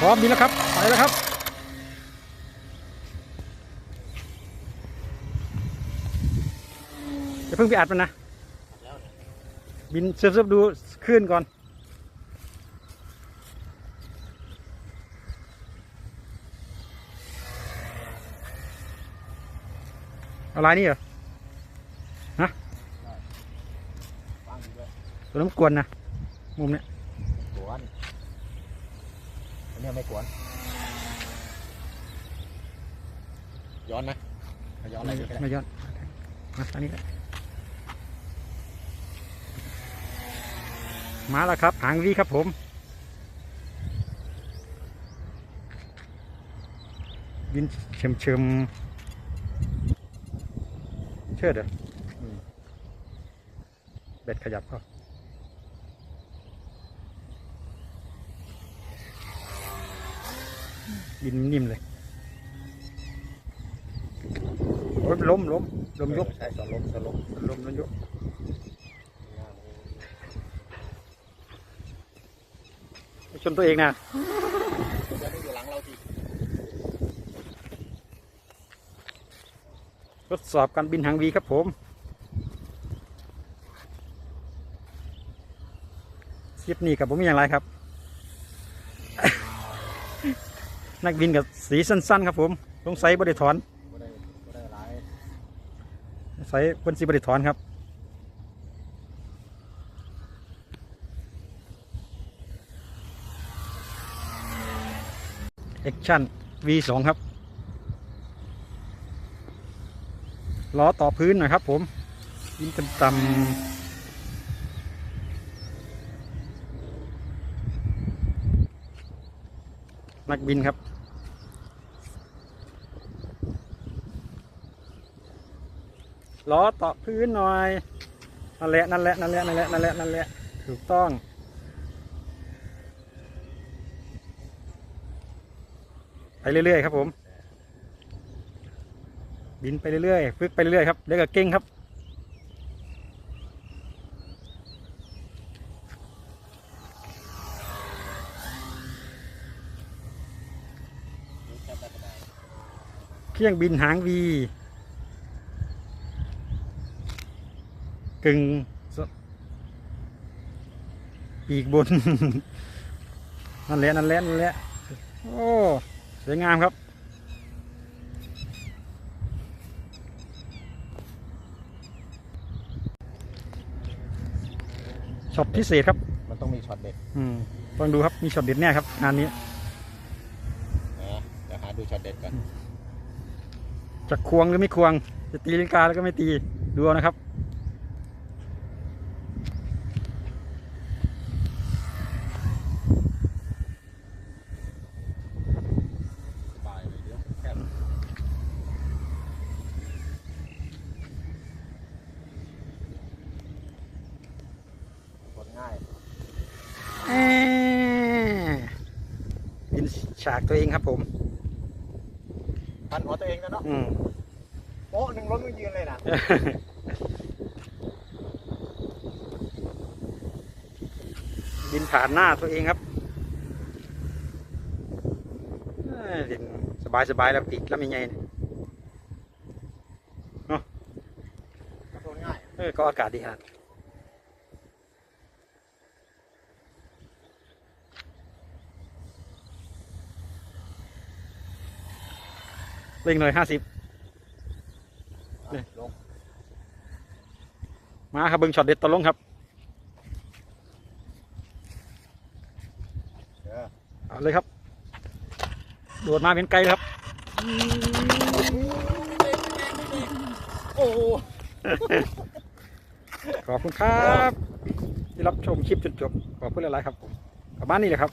พร้อมบินแล้วครับไปแล้วครับจะเพิ่งไปอัดมันนะ บินเซิร์ฟๆดูคลื่นก่อน อะไรนี่เหรอฟังอยู่ด้วยตัวน้ำกวนนะ มุมเนี้ย เนี้ยไม่กวนย้อนนะเอาย้อนอะไรก็ได้ไม่ย้อนมาอันนี้ก็มาแล้วครับ หางวีครับผม บินเชิมเชิมๆเชิดเหรออืมเบ็ดขยับก็ บินนิ่มเลยโอ้ยล้มล้มล้มยกใช่สอนลมสอนลมล้มล้มยกชนตัวเองนะเดี๋ยวมันอยู่หลังเราทีทดสอบการบินหางวีครับผม คลิปนี้กับผมมีอย่างไรครับ นักบินกับสีสั้นๆครับผมสงสัยบริถอนได้ก็ได้หลายสงสัยเป็นสีบริถอนครับแอคชั่น V2 ครับล้อต่อพื้นหน่อยครับผมยิงต่ำๆนักบินครับ ล้อต่อพื้นหน่อยนั่นแหละนั่นแหละนั่นแหละนั่นแหละนั่นแหละนั่นแหละถูกต้องไปเรื่อยๆครับผม บินไปเรื่อยๆฝึกไปเรื่อยๆครับเดี๋ยวก็เก่งครับเครื่องบินหางวี กึ่งสปีกบน นั่นแหละนั่นแหละนั่นแหละโอ้สวยงามครับ ช็อตพิเศษครับ มันต้องมีช็อตเด็ดอืมต้องดูครับมีช็อตเด็ดแน่ครับงานนี้นะเดี๋ยวหาดูช็อตเด็ดกันจะควงหรือไม่ควง จะตีลังกาแล้วก็ไม่ตีดูเอานะครับ สบายเลยเดี๋ยวแค่กดง่าย แอ่ บินฉากตัวเองครับผม พันหัวตัวเองนะเนาะอืมโป๊ะหนึ่งล้มก็ยืนเลยนะบินผ่านหน้าตัวเองครับเอ้ยบินสบายสบายๆแล้วปีกแล้วยังไงเนี่ยกระโดดง่ายเออก็อากาศดีฮะ เร่งหน่อยห้าสิบอะลงมาครับเบิ้งช็อตเด็ดตะลงครับเดี๋ยวเอาเลยครับ โดดมาเป็นไกลเลยครับ โอ้โหขอบคุณครับ ที่รับชมคลิปจนจบขอบคุณหลายๆครับผมประมาณนี้แหละครับ